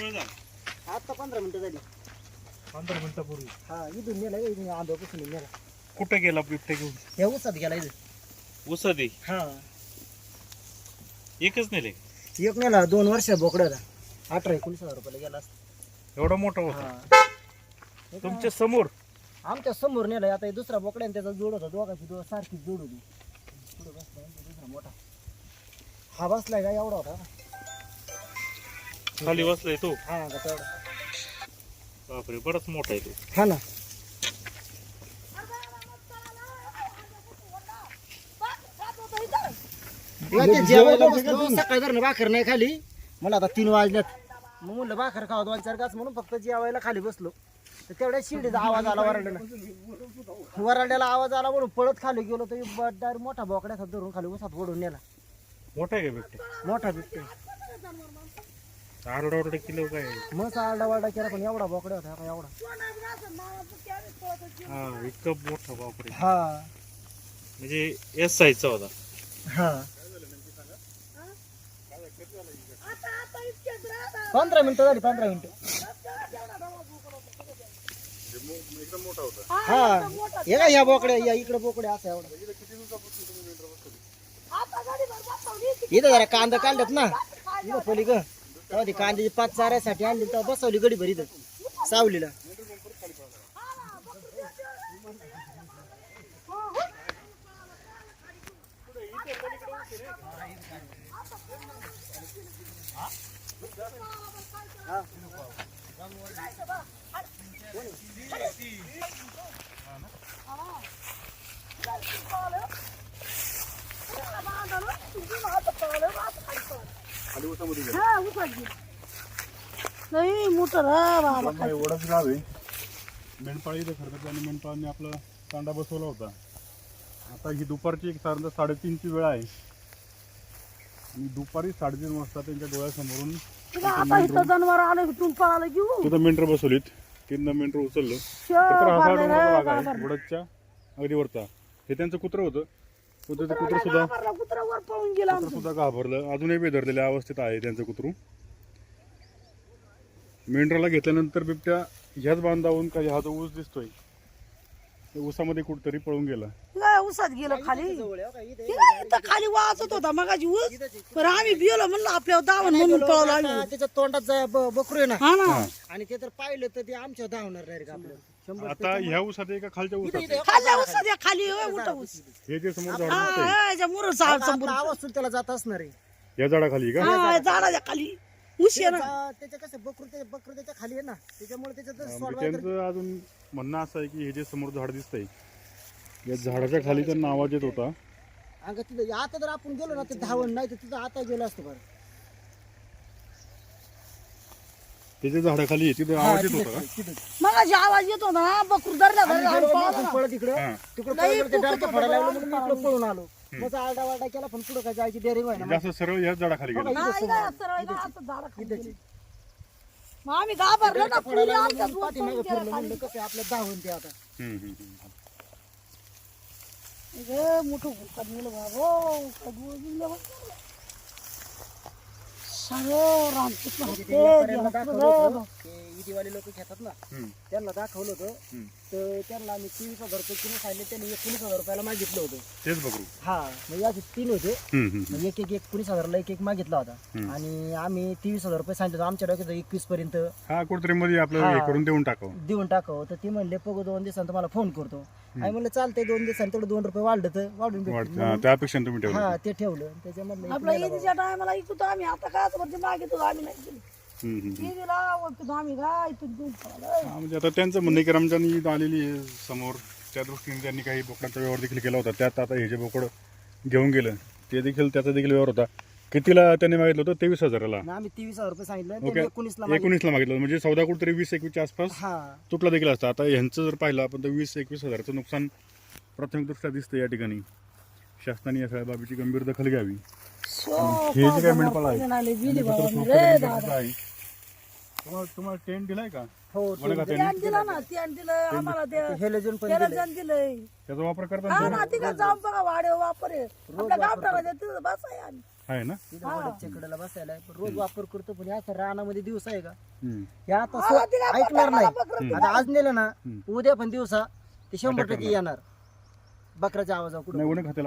वेळ झाला आता पंधरा मिनिटं झाली. पंधरा मिनिटापूर्वी. हा इथून नेलं का इथून आंब्यापासून नेला. कुठे गेला बिबट्या घेऊन? या उसात गेला इथं. उसा दे हा. एकच नेले एक नेला दोन वर्ष बोकड्याला अठरा एकोणीस हजार रुपयाला गेला असता. एवढा मोठा होता? हा. हे? तुमच्यासमोर? आमच्यासमोर नेलाय. आता हे दुसरा बोकड्या आणि त्याचा जोड होता. दोघाची दोघ सारखीच जोड होती. पुढे आणि तो दुसरा मोठा. हा बसलाय का? एवढा होता. खाली बसलाय तो? हा का तेवढा. बापरे बराच मोठा आहे तो. हा ना. जेवायला बसलो सकाळी जर भाकर नाही खाली. मला आता तीन वाजल्यात. मग म्हणलं भाकर खावा दोन चार गास म्हणून फक्त जेवायला खाली बसलो. तर तेवढ्या शिडीचा आवाज आला वरडला. वरडल्याला आवाज आला म्हणून पळत खाली गेलो तर डायरेक्ट मोठा बोकड्याचा धरून खाली उसात ओढून नेला. मोठा आहे का बिबट्या? मोठा बिबटे आरडा ओरडा किलो काय? मस्त आरडा वारडा केला पण एवढा बोकड्या होता का एवढा. हा इतका मोठा बापरे. हा. म्हणजे एस साईजचा होता. हा. पंधरा मिनिटं झाली पंधरा मिनिटं. हा. हे का ह्या बोकड्या या इकडे बोकड्या असं एवढा. इथं जरा कांदा काढल्यात ना. इथं पली ग जाऊ दे कांद्याची पाच साठी आणली तर बसवली गडी भरी सावलीला. नाही मोटर हा बाबा एवढंच गाव आहे. मेंढपाळी इथं खरं तर त्यांनी मेंढपाळांनी आपला कांडा बसवला होता. आता ही दुपारची एक साधारणतः साडेतीनची वेळ आहे. आणि दुपारी साडेतीन वाजता त्यांच्या डोळ्यासमोरून तुला आता इथं जनावर आले तुम्ही पळाला घेऊ तिथं मेंढर बसवलीत. तीन मेंढर उचललं. तर हा बाबा, डोंगराचा भाग बाबा. आहे वडदच्या अगदी वरचा हे त्यांचं कुत्रं होतं. त्याचं कुत्रं सुद्धा घाबरला, कुत्रा वर पळून गेला कुत्रं सुद्धा घाबरलं. अजूनही बेधरलेल्या अवस्थेत आहे त्यांचं कुत्रू. मेंढराला घेतल्यानंतर बिबट्या ह्याच बांधावून काही हा जो ऊस दिसतोय. त्या ऊसामध्ये कुठतरी पळून गेला. काय उसात गेलं खाली. हे इथं खाली वाचत होता मगाची ऊस. पण आम्ही बिलो म्हणलं आपल्यावर दावण म्हणून पळवलं आम्ही त्याच्या तोंडात बकरू आहे ना. हा ना. आणि ते तर पाहिलं तर ते आमच्या धावणार नाही रे का आपल्याला आता ह्या ऊसात आहे का खालच्या ऊसात आहे? खाल्ल्या उसात या खाली होय, ऊस. हे जे समोर झाड दिसतंय याच्या मुरं झाड आपला समोर. आवाज सुद्धा त्याला जात असणार आहे. या झाडाखाली का? हा झाडाच्या खाली. ऊस आहे ना. जा- त्याच्या कसं बकरू ते बकरू त्याच्याखाली आहे ना. त्याच्यामुळे त्याच्यात म्हणजे सोडवायला तर- त्यांचं अजून म्हणणं असं आहे की हे जे समोर झाड दिसतंय या झाडाच्या खाली त्यांना आवाज येत होता. अगं तिथं आता जर आपण गेलो ना ते धावण नाही तर तिथं आता गेलो असतो बरं. त्याच्या झाडाखाली आहे, तिथं आवाज येत होता का? तिथं. मगाशी आवाज येतो ना बकरू धरला धरला आणि पळाला आपण ना. पळत इकडं. हा. तिकडं पळत म्हणून मी इकडं पळून आलो. मग आरडा वारडा केला पण पुढं काय जायची डेअरिंग म्हणजे असं सरळ याच झाडाखाली गेलं. हा, इथं सरळ इथं असं झाडाखाली इथंच. गेली. मग आम्ही घाबरलो ना आमच्या पाठीमागं गेला फिरलो खाली. म्हणलं कसं आपलं ते आता. हम्म, हम्म, हम्म. ए, मोठं भुंकत गेलं बाबो, गेलं सारं रामकृष्ण म्हणजे इदीवाले लोक घेतात ना. त्यांना दाखवलं होतं. तर त्यांना आम्ही तेवीस हजार रुपये किलो सांगितले त्यांनी एकोणीस हजार रुपयाला मागितलं होतं तेच बघू हा म्हणजे असे तीन होते. म्हणजे एक एक एकोणीस हजारला एक एक मागितला होता. आणि आम्ही तेवीस हजार रुपये सांगितलं. आमच्या डोक्यात एकवीस पर्यंत हा कुठतरी मध्ये आपल्याला. करून देऊन टाकावं देऊन टाकावं तर ते म्हणले बघू दोन दिवसांत तुम्हाला फोन करतो आणि म्हणलं चालतंय दोन दिवसांत तेवढं दोन रुपये वाढलं तर वाढून भेटतील. वाटतं हा, त्या अपेक्षा तुम्ही ठेवलं हा ते ठेवलं त्याच्यामधलं आपल्या टायमाला आम्ही आता काय म्हणजे मागितो आम्ही नाही ओळखतो आम्ही इथून. हा, म्हणजे आता त्यांचं म्हणणं आहे की रमजान ईद आलेली आहे समोर. त्या दृष्टीने त्यांनी काही बोकडांचा व्यवहार देखील केला होता. त्यात आता हे जे बोकड घेऊन गेलं ते देखील त्याचा देखील व्यवहार होता. कितीला त्यांनी मागितलं होतं? तेवीस हजाराला. आणि आम्ही तेवीस हजार रुपये सांगितलं. ओके. त्यांनी एकोणीसला मागितलं. एकोणीसला मागितलं होतं. म्हणजे चौदा कुठतरी वीस एकवीसच्या आसपास हा. तुटला देखील असतं. आता ह्यांचं जर पाहिलं आपण तर वीस एकवीस हजाराचं नुकसान प्राथमिकदृष्ट्या दिसतं या ठिकाणी. शासनाने या सगळ्या बाबीची गंभीर दखल घ्यावी. शो, हे जे काय मेंढपाळ आहे बाबा मी रे दादा. आहे. तुम्हाला तुम्हाला टेंट दिलाय का? हो वण खात्याने त्यान? दिलं. ना त्यान दिलं. आम्हाला ते हेलोजन पण दिलंय. त्याचा वापर करता हा ना? ना तिकडे जाऊन बघा वाडे वापर आहे. आपल्या गावठाला तिथं बसाय आम्ही. आहे ना? बसायला आहे. पण रोज वापर करतो पण असं रानामध्ये दिवस आहे का? हम्म. हे आता सो- ऐकणार नाही. आता आज नेलं ना. उद्या पण दिवसा ते शंभर टक्के येणार. बकऱ्याच्या आवाजावर कुठं? नाही वण खात्याला